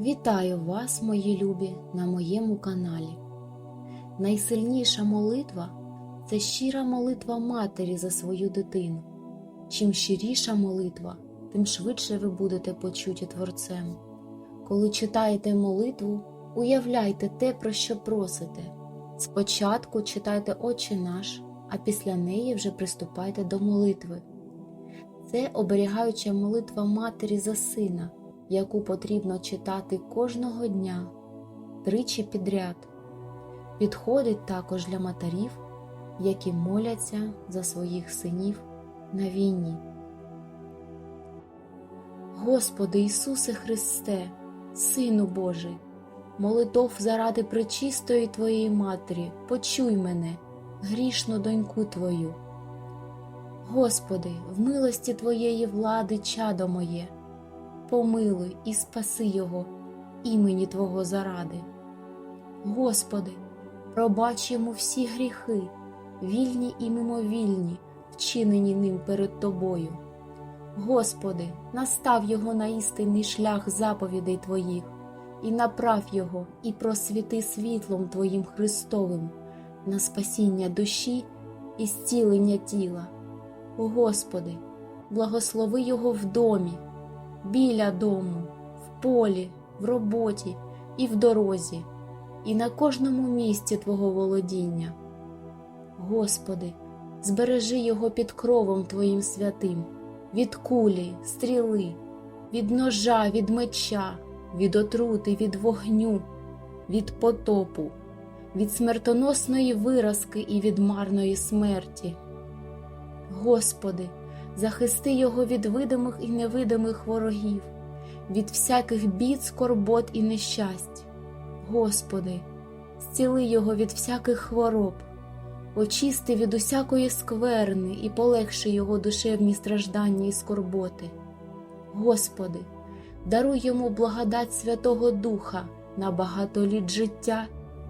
Вітаю вас, мої любі, на моєму каналі. Найсильніша молитва це щира молитва матері за свою дитину. Чим щиріша молитва, тим швидше ви будете почуті Творцем. Коли читаєте молитву, уявляйте те, про що просите. Спочатку читайте Отче наш, а після неї вже приступайте до молитви. Це оберігаюча молитва матері за сина, яку потрібно читати кожного дня, тричі підряд. Підходить також для матерів, які моляться за своїх синів на війні. Господи Ісусе Христе, Сину Божий, молитов заради пречистої Твоєї Матері, почуй мене, грішну доньку Твою. Господи, в милості Твоєї влади чадо моє, помилуй і спаси його імені Твого заради. Господи, пробач йому всі гріхи, вільні і мимовільні, вчинені ним перед Тобою. Господи, настав його на істинний шлях заповідей Твоїх, і направ його, і просвіти світлом Твоїм Христовим на спасіння душі і зцілення тіла. Господи, благослови його в домі, біля дому, в полі, в роботі і в дорозі, і на кожному місці Твого володіння. Господи, збережи його під кровом Твоїм святим, від кулі, стріли, від ножа, від меча, від отрути, від вогню, від потопу, від смертоносної виразки і від марної смерті. Господи, захисти його від видимих і невидимих ворогів, від всяких бід, скорбот і нещасть. Господи, зціли його від всяких хвороб, очисти від усякої скверни і полегши його душевні страждання і скорботи. Господи, даруй йому благодать Святого Духа на багато літ життя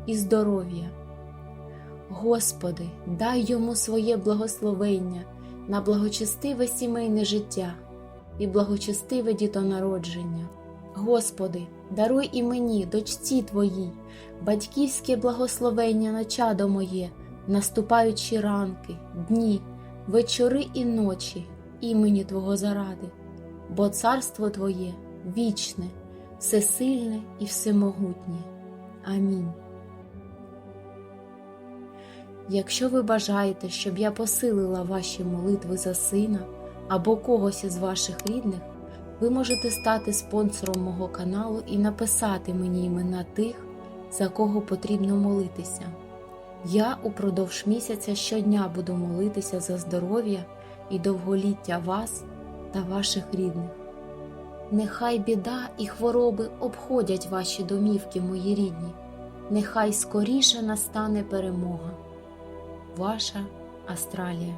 і здоров'я. Господи, дай йому своє благословення на благочестиве сімейне життя і благочестиве дітонародження. Господи, даруй і мені, дочці Твоїй, батьківське благословення на чадо моє, наступаючі ранки, дні, вечори і ночі, імені Твого заради, бо царство Твоє вічне, всесильне і всемогутнє. Амінь. Якщо ви бажаєте, щоб я посилила ваші молитви за сина або когось із ваших рідних, ви можете стати спонсором мого каналу і написати мені імена тих, за кого потрібно молитися. Я упродовж місяця щодня буду молитися за здоров'я і довголіття вас та ваших рідних. Нехай біда і хвороби обходять ваші домівки, мої рідні, нехай скоріше настане перемога. Ваша Астралія